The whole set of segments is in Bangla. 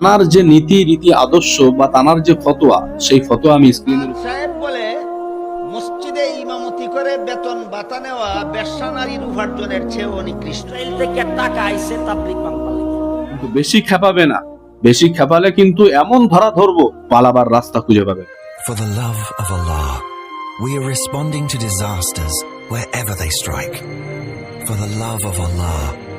তানার যে নীতি রীতি আদর্শ বা তানার যে ফতোয়া সেই ফতোয়া আমি স্ক্রিনের সাহেব বলে মসজিদে ইমামতি করে বেতন বাতা নেওয়া ব্যবসা নারীর উপার্জনের চেয়েও নিকৃষ্ট। থেকে টাকা আইসে তাবলিগ বাংলা কিন্তু বেশি খেপাবে না। বেশি খেপালে কিন্তু এমন ধরা ধরবো পালাবার রাস্তা খুঁজে পাবে For the love of Allah, we are responding to disasters wherever they strike. For the love of Allah,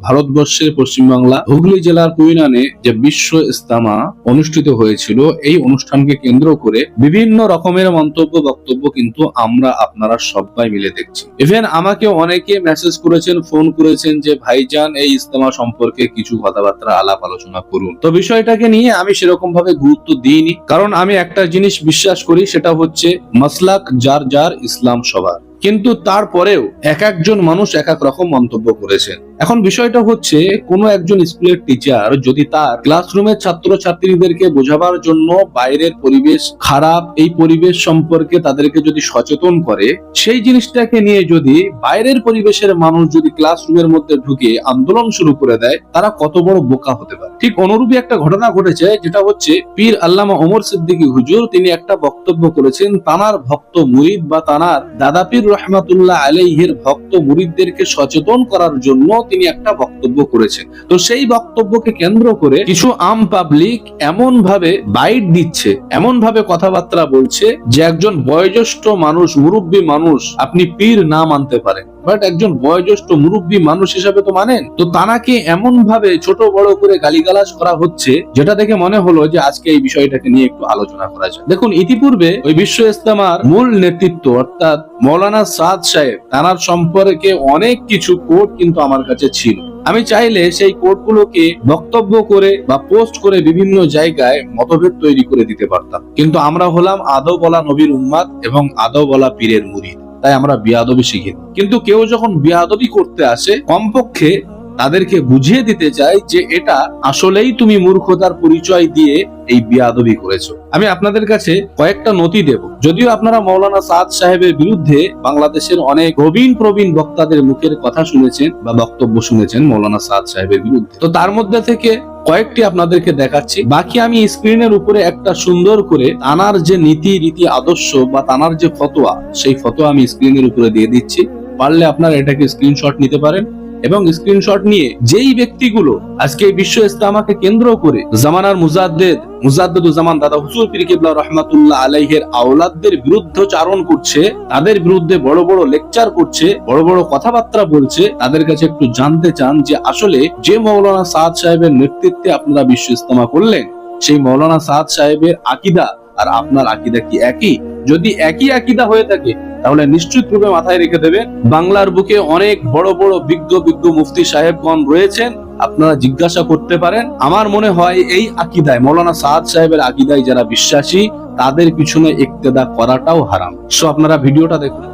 ভারতবর্ষের পশ্চিমবাংলা, হুগলি জেলার কুইনানে যে বিশ্ব ইস্তামা অনুষ্ঠিত হয়েছিল, এই অনুষ্ঠানকে কেন্দ্র করে বিভিন্ন রকমের মন্তব্য, বক্তব্য কিন্তু আমরা আপনারা সবাই মিলে দেখছি। ইভেন আমাকে অনেকে মেসেজ করেছেন ফোন করেছেন যে, ভাইজান, এই ইস্তেমা সম্পর্কে কিছু কথাবার্তা, আলাপ আলোচনা করুন। তো বিষয়টাকে নিয়ে আমি সেরকম ভাবে গুরুত্ব দিইনি, কারণ আমি একটা জিনিস বিশ্বাস করি, সেটা হচ্ছে মাসলাক যার যার ইসলাম সবার কিন্তু তারপরেও এক একজন মানুষ এক এক রকম মন্তব্য করেছেন। এখন বিষয়টা হচ্ছে, কোনো একজন স্কুলের টিচার যদি তার ক্লাসরুমের ছাত্র ছাত্রীদেরকে বোঝাবার জন্য বাইরের পরিবেশ খারাপ, এই পরিবেশ সম্পর্কে তাদেরকে যদি সচেতন করে, সেই জিনিসটাকে নিয়ে যদি বাইরের পরিবেশের মানুষ যদি ক্লাসরুমের মধ্যে ঢুকে আন্দোলন শুরু করে দেয়, তারা কত বড় বোকা হতে পারে। ঠিক অনুরূপী একটা ঘটনা ঘটেছে, যেটা হচ্ছে পীর আল্লামা ওমর সিদ্দিকী হুজুর, তিনি একটা বক্তব্য করেছেন, তানার ভক্ত মুরিদ বা তানার দাদা পীর রহমাতুল্লাহ আলাইহের ভক্ত মুরিদদেরকে সচেতন করার জন্য তিনি একটা বক্তব্য করেছেন। তো সেই বক্তব্যকে কেন্দ্র করে কিছু আম পাবলিক এমন ভাবে বাইট দিচ্ছে এমন ভাবে কথাবার্তা বলছে যে একজন বয়োজ্যেষ্ঠ মানুষ, মুরব্বী মানুষ, আপনি পীর না মানতে পারেন। বাট একজন বয়োজ্যেষ্ঠ মুরব্বী মানুষ হিসাবে তো মানেন। তো তানাকে এমন ভাবে ছোট বড় করে গালিগালাজ করা হচ্ছে, যেটা দেখে মনে হলো যে আজকে এই বিষয়টাকে নিয়ে একটু আলোচনা করা যায় দেখুন, ইতিপূর্বে ওই বিশ্ব ইস্তেমার মূল নেতৃত্ব, অর্থাৎ মৌলানা সাদ সাহেব, তানার সম্পর্কে অনেক কিছু কোড কিন্তু আমার কাছে ছিল। আমি চাইলে সেই কোডগুলোকে বক্তব্য করে বা পোস্ট করে বিভিন্ন জায়গায় মতভেদ তৈরি করে দিতে পারতাম। কিন্তু আমরা হলাম আদৌ বলা নবীর উম্মাদ এবং আদৌ বলা পীরের মুরিদ। তাই আমরা বিয়াদবি শিখি কিন্তু কেউ যখন বিয়াদবি করতে আসে কমপক্ষে তাদেরকে বুঝিয়ে দিতে চাই যে এটা আসলেই তুমি মূর্খতার পরিচয় দিয়ে এই বিয়াদবি করেছ। আমি আপনাদের কাছে কয়েকটা নথি দেব। যদিও আপনারা মৌলানা সাদ সাহেবের বিরুদ্ধে বাংলাদেশের অনেক প্রবীণ প্রবীণ বক্তাদের মুখের কথা শুনেছেন বা বক্তব্য শুনেছেন মৌলানা সাদ সাহেবের বিরুদ্ধে। তো তার মধ্যে থেকে কয়েকটি আপনাদেরকে দেখাচ্ছি। বাকি আমি স্ক্রিনের উপরে একটা সুন্দর করে তানার যে নীতি, রীতি, আদর্শ বা তানার যে ফতোয়া, সেই ফতোয়া আমি স্ক্রিনের উপরে দিয়ে দিচ্ছি। পারলে আপনারা এটাকে স্ক্রিনশট নিতে পারেন। এবং স্ক্রিনশট নিয়ে যেই ব্যক্তিগুলো আজকে বিশ্ব ইস্তেমাকে কেন্দ্র করে জামানার মুজাদ্দেদ মুজাদ্দুজ্জামান দাদা হুজুর পীর রহমাতুল্লাহ আলাইহের আওলাদদের বিরুদ্ধে চারণ করছে, তাদের বিরুদ্ধে বড় বড় লেকচার করছে, বড় বড় কথাবার্তা বলছে, তাদের কাছে একটু জানতে চান যে আসলে যে মৌলানা সাদ সাহেবের নেতৃত্বে আপনারা বিশ্ব ইস্তেমা করলেন, সেই মৌলানা সাদ সাহেবের আকিদা আর আপনার আকিদা কি একই? যদি একই আকিদা হয়ে থাকে তাহলে নিশ্চিত রূপে মাথায় রেখে দেবেন বাংলার বুকে অনেক বড় বড় বিজ্ঞ বিজ্ঞ মুফতি সাহেবগণ রয়েছেন আপনারা জিজ্ঞাসা করতে পারেন। আমার মনে হয় এই আকিদায় মৌলানা সাদ সাহেবের আকিদায় যারা বিশ্বাসী তাদের পিছনে ইক্তেদা করাটাও হারাম। সো আপনারা ভিডিওটা দেখুন।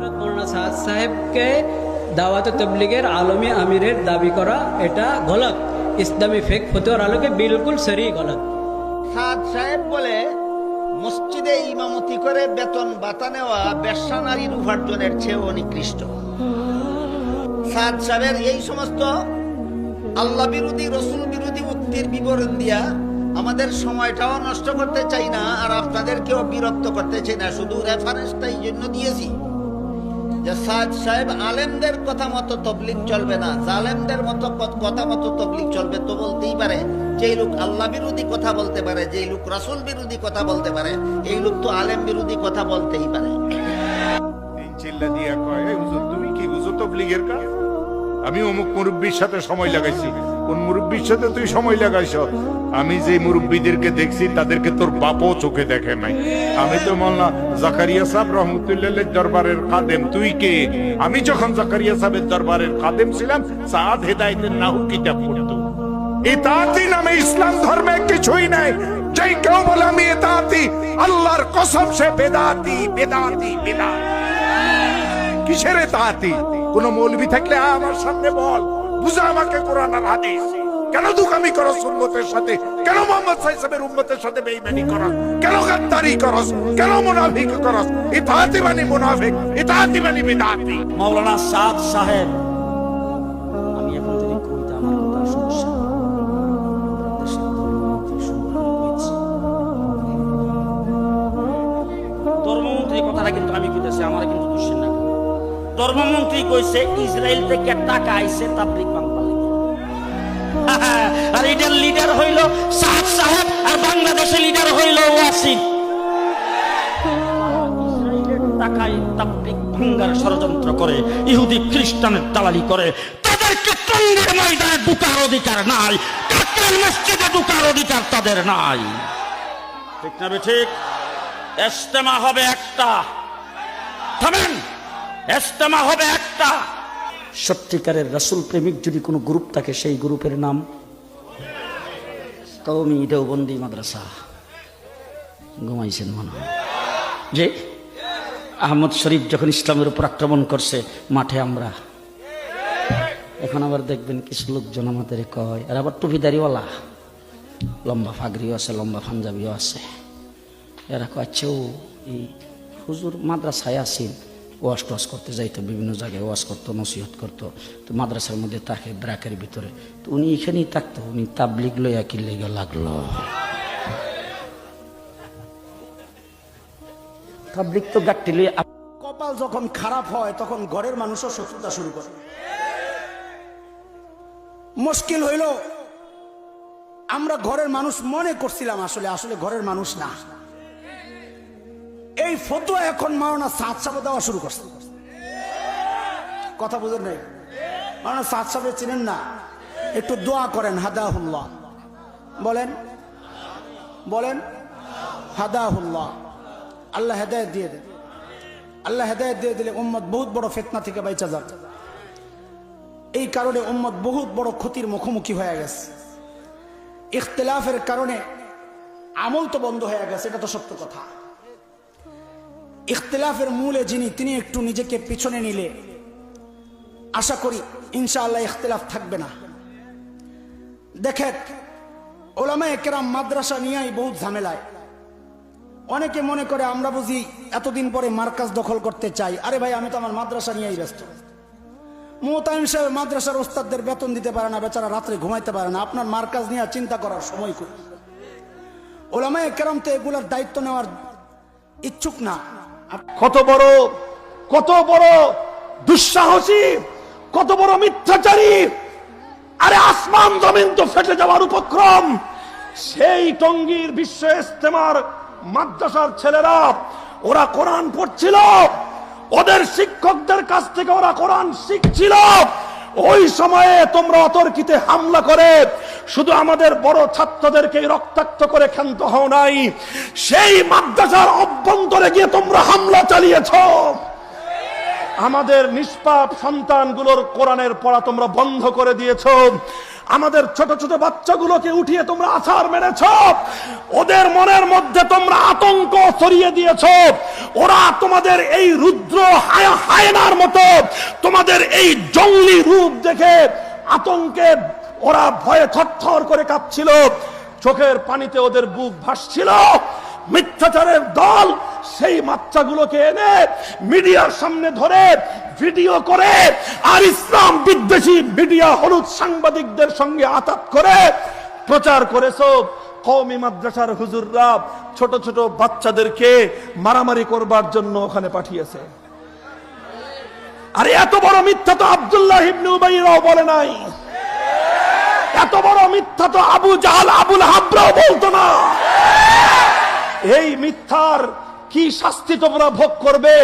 সাদ সাহেবকে দাওয়াত তবলিগের আলমী আমিরের দাবি করা এটা গলত। ইসলামী ফেক ফতোয়ার আলোকে বিলকুল সরি গলত। সাদ সাহেব বলে মসজিদে ইমামতি করে বেতন বাতা নেওয়া ব্যবসা নারীর উপার্জনের চেয়েও অনিকৃষ্ট। সাহেবের এই সমস্ত আল্লাহ বিরোধী, রসুল বিরোধী উক্তির বিবরণ দিয়া আমাদের সময়টাও নষ্ট করতে চাই না আর আপনাদেরকেও বিরক্ত করতে চাই না। শুধু রেফারেন্সটা এই জন্য দিয়েছি। যে সাহেব সাহেব আলেমদের কথা মতো তবলিক চলবে না, জালেমদের মতো কথা মতো তবলিক চলবে তো বলতেই পারে, যেই লোক আল্লাহ বিরোধী কথা বলতে পারে, যেই লোক রাসুল বিরোধী কথা বলতে পারে, এই লোক তো আলেম বিরোধী কথা বলতেই পারে। চিল্লা তুমি কি বুঝো তবলিগের কাজ? আমি অমুক মুরব্বীর সাথে সময় লাগাইছি। কোন মুরব্বীর সাথে তুই সময় লাগাইছ? আমি যে মুরব্বীদেরকে দেখছি, তাদেরকে তোর বাপও চোখে দেখে নাই। আমি তো বললাম জাকারিয়া সাহেব রহমতুল্লাহ দরবারের কাদেম তুই কে? আমি যখন জাকারিয়া সাহেবের দরবারের কাদেম ছিলাম, সাদ হেদায়েতের নাহু কিতাব পড়তো ইতাতি নামে ইসলাম ধর্মে কিছুই নাই। যেই কেউ বলে আমি ইতাতি আল্লাহর কসম সে বেদাতি বেদাতি বেদাতি। কিসের তাহাতি কোন মৌলবি থাকলে আমার সামনে বল। বুঝা আমাকে কোরআন আর হাদিস। কেন দুকামি করো উম্মতের সাথে? কেন মোহাম্মদ সাইসাবের উম্মতের সাথে বেইমানি করস কেন গাদ্দারি করস কেন মুনাফিক করস ইতাআতি মানে মুনাফিক ইতাআতি মানে বিদআতি মাওলানা সাদ সাহেব ধর্মমন্ত্রী কইছে ইসরায়েল থেকে টাকা আইছে তাবলিক বাংলা আর এটার লিডার হইল সাদ সাহেব, আর বাংলাদেশের লিডার হইল ষড়যন্ত্র করে, ইহুদি করে অধিকার নাই অধিকার তাদের নাই। ঠিক ঠিক? হবে একটা। থামেন! এস্তেমা হবে একটা। সত্যিকারের রাসূল প্রেমিক যদি কোনো গ্রুপ থাকে, সেই গ্রুপের নাম কৌমি দেওবন্দি মাদ্রাসা। ঘুমাইছেন মনে যে আহমদ শরীফ যখন ইসলামের উপর আক্রমণ করছে, মাঠে আমরা। এখন আবার দেখবেন কিছু লোকজন আমাদের কয়, আর আবার টুপিদারিওয়ালা লম্বা ফাগরিও আছে, লম্বা পাঞ্জাবিও আছে। এরা কয় ও এই হুজুর মাদ্রাসায় আসেন ওয়াশ টোয়াশ করতে যাইতো, বিভিন্ন জায়গায় ওয়াশ করতো, নসিহত করতো, তো মাদ্রাসার মধ্যে তাকে ব্রাকের ভিতরে। তো উনি এখানেই থাকতো, উনি তাবলিগ লইয়া কি লেগে লাগল? তাবলিগ তো লইয়া কপাল যখন খারাপ হয়, তখন ঘরের মানুষও শত্রুতা শুরু করে। মুশকিল হইল। আমরা ঘরের মানুষ মনে করছিলাম আসলে আসলে ঘরের মানুষ না। এই ফতোয়া এখন মাওনা সাত সাপে দেওয়া শুরু করছে। কথা বুঝেন নাই? মাওনা সাত সাপে চিনেন না? একটু দোয়া করেন, হাদাহুল্লাহ। বলেন? বলেন? হাদাহুল্লাহ। আল্লাহ হেদায়ত দিয়ে দেন। আল্লাহ হেদায়ত দিয়ে দিলে উম্মত বহুত বড় ফেতনা থেকে বাইচা যাবে। এই কারণে উম্মত বহুত বড় ক্ষতির মুখোমুখি হয়ে গেছে। ইখতলাফের কারণে আমল তো বন্ধ হয়ে গেছে, এটা তো সত্য কথা। ইখতলাফের মূলে যিনি, তিনি একটু নিজেকে পিছনে নিলে আশা করি ইনশাআল্লাহ ইখতলাফ থাকবে না। দেখেন ওলামা কেরাম মাদ্রাসা নিয়েই বহুত ঝামেলায়। অনেকে মনে করে আমরা বুঝি এতদিন পরে মার্কাজ দখল করতে চাই। আরে ভাই, আমি তো আমার মাদ্রাসা নিয়েই ব্যস্ত। মোতায়েম সাহেব মাদ্রাসার ওস্তাদদের বেতন দিতে পারে না, বেচারা রাত্রে ঘুমাইতে পারে না। আপনার মার্কাজ নিয়ে চিন্তা করার সময় করি ওলামায় কেরাম তো এগুলার দায়িত্ব নেওয়ার ইচ্ছুক না। কত বড় কত বড় দুঃসাহসী, কত বড় মিথ্যাচারী। আরে আসমান জমিন তো ফেটে যাওয়ার উপক্রম। সেই টঙ্গীর বিশ্ব ইস্তেমার মাদ্রাসার ছেলেরা, ওরা কোরআন পড়ছিল। ওদের শিক্ষকদের কাছ থেকে ওরা কোরআন শিখছিল। ওই সময়ে তোমরা অতর্কিতে হামলা করে, শুধু আমাদের বড় ছাত্রদেরকে রক্তাক্ত করে ক্ষান্ত হও নাই। সেই মাদ্রাসার অভ্যন্তরে গিয়ে তোমরা হামলা চালিয়েছ। আমাদের নিষ্পাপ সন্তানগুলোর কোরআনের পড়া তোমরা বন্ধ করে দিয়েছ। আমাদের ছোট ছোট বাচ্চাগুলোকে উঠিয়ে তোমরা আছাড় মেরেছ। ওদের মনের মধ্যে তোমরা আতঙ্ক ছড়িয়ে দিয়েছ। ওরা তোমাদের এই রুদ্র হায়- হায়নার মতো তোমাদের এই জঙ্গলি রূপ দেখে আতঙ্কে ওরা ভয়ে থরথর করে কাঁপছিল। চোখের পানিতে ওদের বুক ভাসছিল। মিথ্যাচারের দল সেই বাচ্চাগুলোকে এনে মিডিয়ার সামনে ধরে ভিডিও করে আর ইসলাম বিদ্বেষী মিডিয়া হলুদ সাংবাদিকদের সঙ্গে আতাত করে প্রচার করেছ। কওমি মাদ্রাসার হুজুররা ছোট ছোট বাচ্চাদেরকে মারামারি করবার জন্য ওখানে পাঠিয়েছে। আরে এত বড় মিথ্যা তো আব্দুল্লাহ ইবনে উবাইরাও বলে নাই। এত বড় মিথ্যা তো আবু জাহাল, আবুল হাবরাও বলতো না। এই মিথ্যার কি শাস্তি তোমরা ভোগ করবে?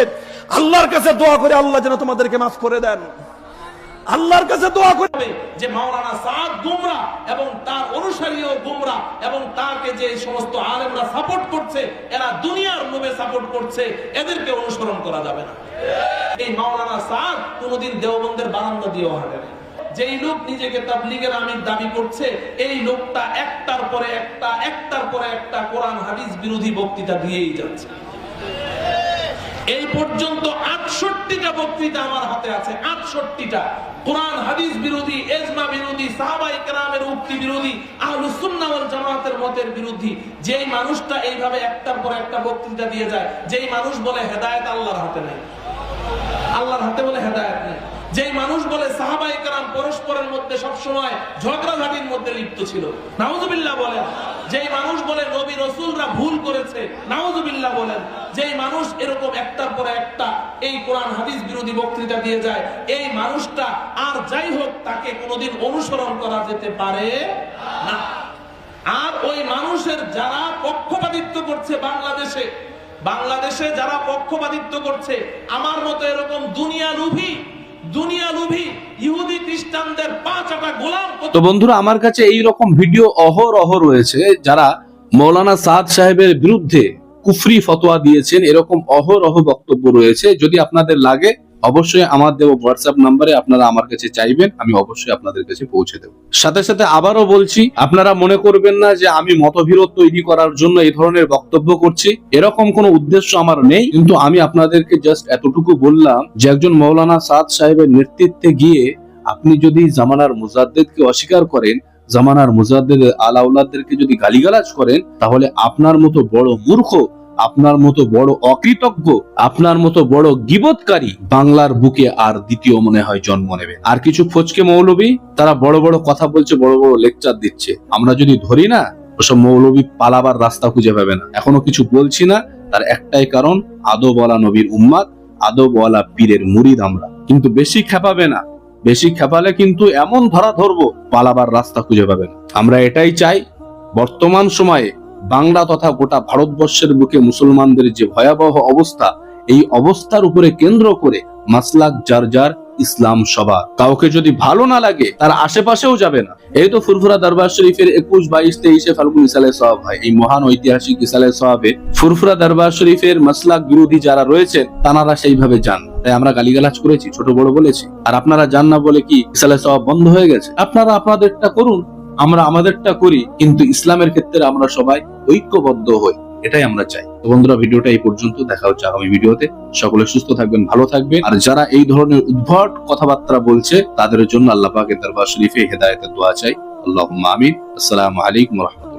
আল্লাহর কাছে দোয়া করে আল্লাহ যেন তোমাদেরকে মাফ করে দেন। আল্লাহর কাছে দোয়া করবে যে মাওলানা সাদ গুমরা এবং তার অনুসারীও গুমরা এবং তাকে যে সমস্ত আলেমরা সাপোর্ট করছে, এরা দুনিয়ার লোভে সাপোর্ট করছে, এদেরকে অনুসরণ করা যাবে না। এই মাওলানা সাদ কোনোদিন দেওবন্দের বারান্দা দিয়েও হাঁটে না যেই লোক নিজেকে তাবলিগের আমির দাবি করছে, এই লোকটা একটার পরে একটা, একটার পরে একটা কোরআন, হাদিস বিরোধী বক্তৃতা দিয়েই যাচ্ছে। এই পর্যন্ত আটষট্টিটা বক্তৃতা আমার হাতে আছে, আটষট্টিটা। কোরআন, হাদিস বিরোধী, এজমা বিরোধী সাহাবাই কেরামের উক্তি বিরোধী আহলুস সুন্নাহ জামাতের মতের বিরোধী। যেই মানুষটা এইভাবে একটার পর একটা বক্তৃতা দিয়ে যায়, যেই মানুষ বলে হেদায়েত আল্লাহর হাতে নেই। আল্লাহর হাতে বলে হেদায়েত নেই। যেই মানুষ বলে সাহাবাই কারাম মধ্যে সবসময় ঝগড়াঝাটির মধ্যে লিপ্ত ছিল। নাউজুবিল্লাহ বলেন, যেই মানুষ বলে নবী রসুলরা ভুল করেছে, নাউজুবিল্লাহ বলেন, যেই মানুষ এরকম একটার পর একটা এই কোরআন হাদিস বিরোধী বক্তৃতা দিয়ে যায়, এই মানুষটা আর যাই হোক তাকে কোনোদিন অনুসরণ করা যেতে পারে না। আর ওই মানুষের যারা পক্ষপাতিত্ব করছে বাংলাদেশে বাংলাদেশে যারা পক্ষপাতিত্ব করছে, আমার মতো এরকম দুনিয়া লুভি তো বন্ধুরা, আমার কাছে এই রকম ভিডিও অহরহ রয়েছে, যারা মৌলানা সাদ সাহেবের বিরুদ্ধে কুফরি ফতোয়া দিয়েছেন। এরকম অহরহ বক্তব্য রয়েছে। যদি আপনাদের লাগে অবশ্যই আমার দেব হোয়াটসঅ্যাপ নাম্বারে আপনারা আমার কাছে চাইবেন, আমি অবশ্যই আপনাদের কাছে পৌঁছে দেব। সাথে সাথে আবারও বলছি, আপনারা মনে করবেন না যে আমি মতবিরোধ তৈরি করার জন্য এই ধরনের বক্তব্য করছি। এরকম কোনো উদ্দেশ্য আমার নেই, কিন্তু আমি আপনাদেরকে জাস্ট এতটুকু বললাম যে একজন মৌলানা সাদ সাহেবের নেতৃত্বে গিয়ে আপনি যদি জামানার মুজাদ্দেদকে অস্বীকার করেন, জামানার মুজাদ্দেদ আলাউলাদেরকে যদি গালিগালাজ করেন, তাহলে আপনার মতো বড় মূর্খ আপনার মতো বড় অকৃতজ্ঞ, আপনার মতো বড় গিবৎকারী বাংলার বুকে আর দ্বিতীয় মনে হয় জন্ম নেবে। আর কিছু ফচকে মৌলবী, তারা বড় বড় কথা বলছে, বড় বড় লেকচার দিচ্ছে। আমরা যদি ধরি না, ওসব মৌলবী পালাবার রাস্তা খুঁজে পাবে না। এখনও কিছু বলছি না, তার একটাই কারণ আদো বলা নবীর উম্মাদ আদো বলা পীরের মুরিদ আমরা। কিন্তু বেশি খেপাবে না। বেশি খেপালে কিন্তু এমন ধরা ধরবো, পালাবার রাস্তা খুঁজে পাবে না। আমরা এটাই চাই, বর্তমান সময়ে বাংলা তথা গোটা ভারতবর্ষের বুকে মুসলমানদের যে ভয়াবহ অবস্থা, এই অবস্থার উপরে কেন্দ্র করে মাসলাক যার যার ইসলাম সভা। কাউকে যদি ভালো না লাগে, তার আশেপাশেও যাবে না। এই তো ফুরফুরা দরবার শরীফের একুশ, বাইশ, তেইশে ফাল্গুন ইসালে সওয়াব হয়। এই মহান ঐতিহাসিক ইসালে সওয়াবে ফুরফুরা দরবার শরীফের মাসলাক বিরোধী যারা রয়েছেন তানারা সেইভাবে যান। তাই আমরা গালিগালাজ করেছি, ছোট বড় বলেছি। আর আপনারা যান না বলে কি ইসালে সওয়াব বন্ধ হয়ে গেছে? আপনারা আপনাদেরটা করুন। আমরা আমাদেরটা করি, কিন্তু ইসলামের ক্ষেত্রে আমরা সবাই ঐক্যবদ্ধ হই, এটাই আমরা চাই। তো বন্ধুরা, ভিডিওটা এই পর্যন্ত, দেখা হচ্ছে আগামী ভিডিওতে। সকলে সুস্থ থাকবেন, ভালো থাকবেন। আর যারা এই ধরনের উদ্ভট কথাবার্তা বলছে, তাদের জন্য আল্লাহ পাকের দরবার শরীফে হেদায়তের দোয়া চাই। আল্লাহ আমিন। আসসালামু আলাইকুম রহমতুল্লাহ।